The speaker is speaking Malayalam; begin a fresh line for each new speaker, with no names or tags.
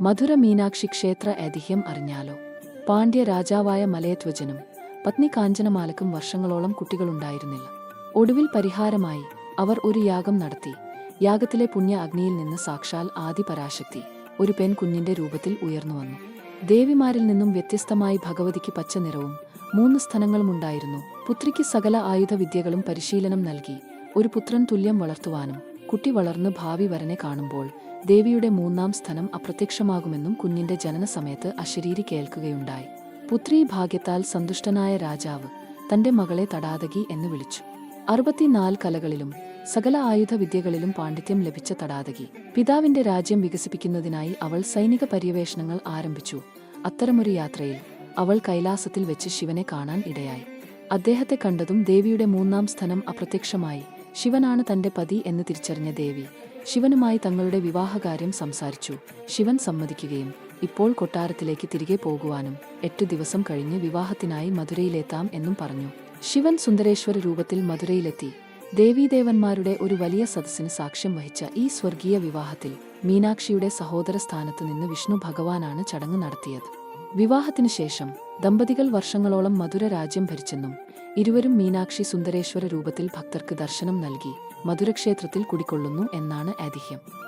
മധുര മീനാക്ഷി ക്ഷേത്ര ഐതിഹ്യം അറിഞ്ഞാലോ? പാണ്ഡ്യ രാജാവായ മലയധ്വജനും പത്നി കാഞ്ചനമാലക്കും വർഷങ്ങളോളം കുട്ടികളുണ്ടായിരുന്നില്ല. ഒടുവിൽ പരിഹാരമായി അവർ ഒരു യാഗം നടത്തി. യാഗത്തിലെ പുണ്യ അഗ്നിയിൽ നിന്ന് സാക്ഷാൽ ആദിപരാശക്തി ഒരു പെൺകുഞ്ഞിന്റെ രൂപത്തിൽ ഉയർന്നു വന്നു. ദേവിമാരിൽ നിന്നും വ്യത്യസ്തമായി ഭഗവതിക്ക് പച്ച നിറവും മൂന്ന് സ്ഥലങ്ങളുമുണ്ടായിരുന്നു പുത്രിക്ക് സകല ആയുധവിദ്യകളും പരിശീലനം നൽകി ഒരു പുത്രൻ തുല്യം വളർത്തുവാനും കുട്ടി വളർന്ന് ഭാവി വരനെ കാണുമ്പോൾ ദേവിയുടെ മൂന്നാം സ്ഥലം അപ്രത്യക്ഷമാകുമെന്നും കുഞ്ഞിന്റെ ജനനസമയത്ത് അശരീരി കേൾക്കുകയുണ്ടായി. പുത്രീ ഭാഗ്യത്താൽ സന്തുഷ്ടനായ രാജാവ് തന്റെ മകളെ തടാതകി എന്ന് വിളിച്ചു. അറുപത്തിനാല് കലകളിലും സകല ആയുധ വിദ്യകളിലും പാണ്ഡിത്യം ലഭിച്ച തടാതകി. പിതാവിന്റെ രാജ്യം വികസിപ്പിക്കുന്നതിനായി അവൾ സൈനിക പര്യവേഷണങ്ങൾ ആരംഭിച്ചു. അത്തരമൊരു യാത്രയിൽ അവൾ കൈലാസത്തിൽ വെച്ച് ശിവനെ കാണാൻ ഇടയായി. അദ്ദേഹത്തെ കണ്ടതും ദേവിയുടെ മൂന്നാം സ്ഥലം അപ്രത്യക്ഷമായി. ശിവനാണ് തന്റെ പതി എന്ന് തിരിച്ചറിഞ്ഞ ദേവി. ശിവനുമായി തങ്ങളുടെ വിവാഹകാര്യം സംസാരിച്ചു. ശിവൻ സമ്മതിക്കുകയും ഇപ്പോൾ കൊട്ടാരത്തിലേക്ക് തിരികെ പോകുവാനും എട്ടു ദിവസം കഴിഞ്ഞ് വിവാഹത്തിനായി മധുരയിലെത്താം എന്നും പറഞ്ഞു. ശിവൻ സുന്ദരേശ്വര രൂപത്തിൽ മധുരയിലെത്തി. ദേവീദേവന്മാരുടെ ഒരു വലിയ സദസ്സിന് സാക്ഷ്യം വഹിച്ച ഈ സ്വർഗീയ വിവാഹത്തിൽ മീനാക്ഷിയുടെ സഹോദര സ്ഥാനത്ത് നിന്ന് വിഷ്ണു ഭഗവാനാണ് ചടങ്ങ് നടത്തിയത്. വിവാഹത്തിനു ശേഷം ദമ്പതികൾ വർഷങ്ങളോളം മധുര രാജ്യം ഭരിച്ചെന്നും ഇരുവരും മീനാക്ഷി സുന്ദരേശ്വര രൂപത്തിൽ ഭക്തർക്ക് ദർശനം നൽകി മധുരക്ഷേത്രത്തിൽ കുടിക്കൊള്ളുന്നു എന്നാണ് ഐതിഹ്യം.